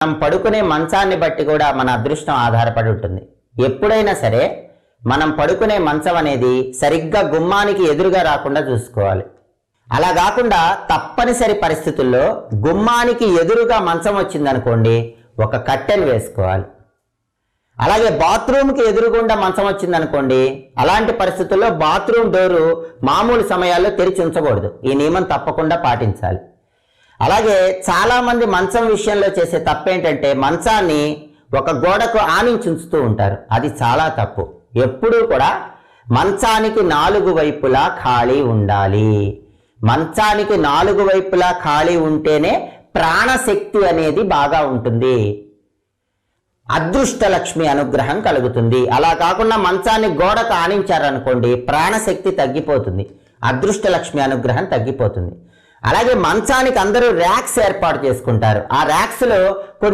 మనం పడుకునే మంచాన్ని బట్టి కూడా మన అదృష్టం ఆధారపడి ఉంటుంది. ఎప్పుడైనా సరే మనం పడుకునే మంచం అనేది సరిగ్గా గుమ్మానికి ఎదురుగా రాకుండా చూసుకోవాలి. అలా కాకుండా తప్పనిసరి పరిస్థితుల్లో గుమ్మానికి ఎదురుగా మంచం వచ్చిందనుకోండి ఒక కట్టెను వేసుకోవాలి. అలాగే బాత్రూమ్కి ఎదురుగుండా మంచం వచ్చిందనుకోండి అలాంటి పరిస్థితుల్లో బాత్రూమ్ డోరు మామూలు సమయాల్లో తెరిచి ఉంచకూడదు. ఈ నియమం తప్పకుండా పాటించాలి. అలాగే చాలామంది మంచం విషయంలో చేసే తప్పేంటంటే మంచాన్ని ఒక గోడకు ఆనించి ఉంచుతూ ఉంటారు. అది చాలా తప్పు. ఎప్పుడూ కూడా మంచానికి నాలుగు వైపులా ఖాళీ ఉండాలి. మంచానికి నాలుగు వైపులా ఖాళీ ఉంటేనే ప్రాణశక్తి అనేది బాగా ఉంటుంది. అదృష్ట లక్ష్మి అనుగ్రహం కలుగుతుంది. అలా కాకుండా మంచాన్ని గోడకు ఆనించారనుకోండి ప్రాణశక్తి తగ్గిపోతుంది. అదృష్ట లక్ష్మి అనుగ్రహం తగ్గిపోతుంది. అలాగే మంచానికి అందరూ ర్యాక్స్ ఏర్పాటు చేసుకుంటారు. ఆ ర్యాక్స్లో కొన్ని